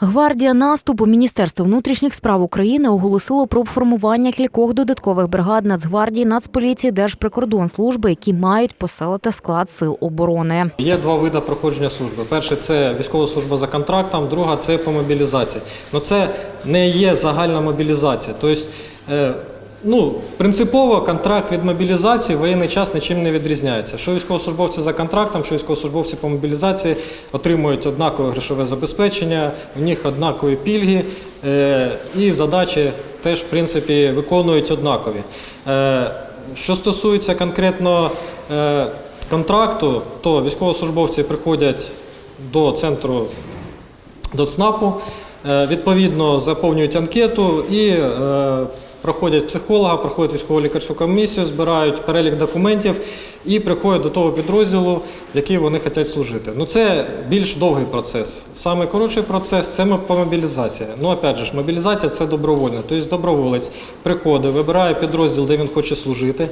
Гвардія наступу Міністерства внутрішніх справ України оголосило про формування кількох додаткових бригад Нацгвардії, Нацполіції, Держприкордонслужби, які мають посилити склад сил оборони. Є два види проходження служби. Перше це військова служба за контрактом, друга це по мобілізації. Ну це не є загальна мобілізація. Тобто, е, ну, принципово контракт від мобілізації воєнний час нічим не відрізняється. Що військовослужбовці за контрактом, що військовослужбовці по мобілізації отримують однакове грошове забезпечення, в них однакові пільги е, і задачі теж в принципі виконують однакові. Е, що стосується конкретно е, контракту, то військовослужбовці приходять до центру до ЦНАПу, відповідно заповнюють анкету і проходять психолога, проходять військово-лікарську комісію, збирають перелік документів і приходять до того підрозділу, в який вони хочуть служити. Ну це більш довгий процес. Саме коротший процес це по мобілізації. Ну опять же мобілізація це добровольна. Тобто доброволець приходить, вибирає підрозділ, де він хоче служити,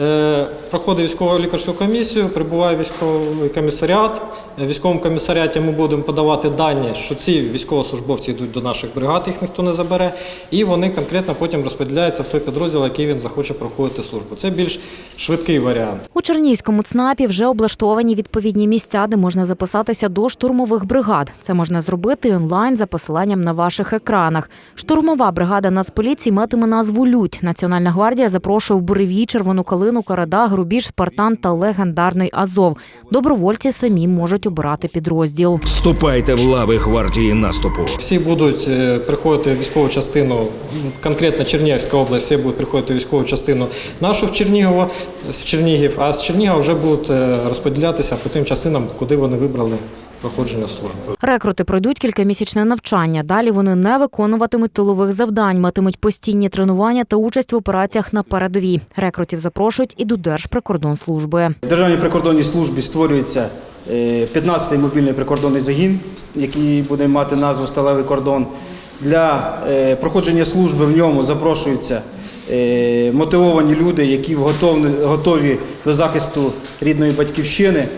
е, проходить військово-лікарську комісію, прибуває військовий комісаріат. В військовому комісаріаті ми будемо подавати дані, що ці військовослужбовці йдуть до наших бригад, їх ніхто не забере, і вони конкретно потім розподіляються в той підрозділ, який він захоче проходити службу. Це більш швидкий варіант. У Чернігівському ЦНАПі вже облаштовані відповідні місця, де можна записатися до штурмових бригад. Це можна зробити онлайн за посиланням на ваших екранах. Штурмова бригада Нацполіції матиме назву Лють. Національна гвардія запрошує в Буревій, Червону Калину, Карада, Грубіж, Спартан та легендарний Азов. Добровольці самі можуть обирати підрозділ. Вступайте в лави гвардії наступу. Всі будуть е, приходити в військову частину, конкретно Чернігівська область, всі будуть приходити в військову частину нашу в Чернігово, в Чернігів, а з Чернігова вже будуть е, розподілятися по тим частинам, куди вони вибрали проходження служби. Рекрути пройдуть кількамісячне навчання. Далі вони не виконуватимуть тилових завдань, матимуть постійні тренування та участь в операціях на передовій. Рекрутів запрошують і до Держприкордонслужби. В Державній прикордонній службі створюється е, 15-й мобільний прикордонний загін, який буде мати назву Сталевий кордон. Для е, проходження служби в ньому запрошуються е, мотивовані люди, які готовні- готові до захисту рідної батьківщини е,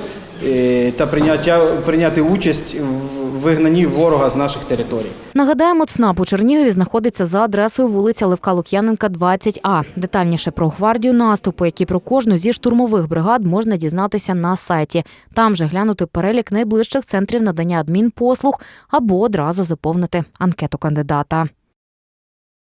та прийняття, прийняти участь в вигнанні ворога з наших територій. Нагадаємо, ЦНАП у Чернігові знаходиться за адресою вулиця Левка Лук'яненка, 20А. Детальніше про гвардію наступу, як і про кожну зі штурмових бригад, можна дізнатися на сайті. Там же глянути перелік найближчих центрів надання адмінпослуг або одразу заповнити анкету кандидата.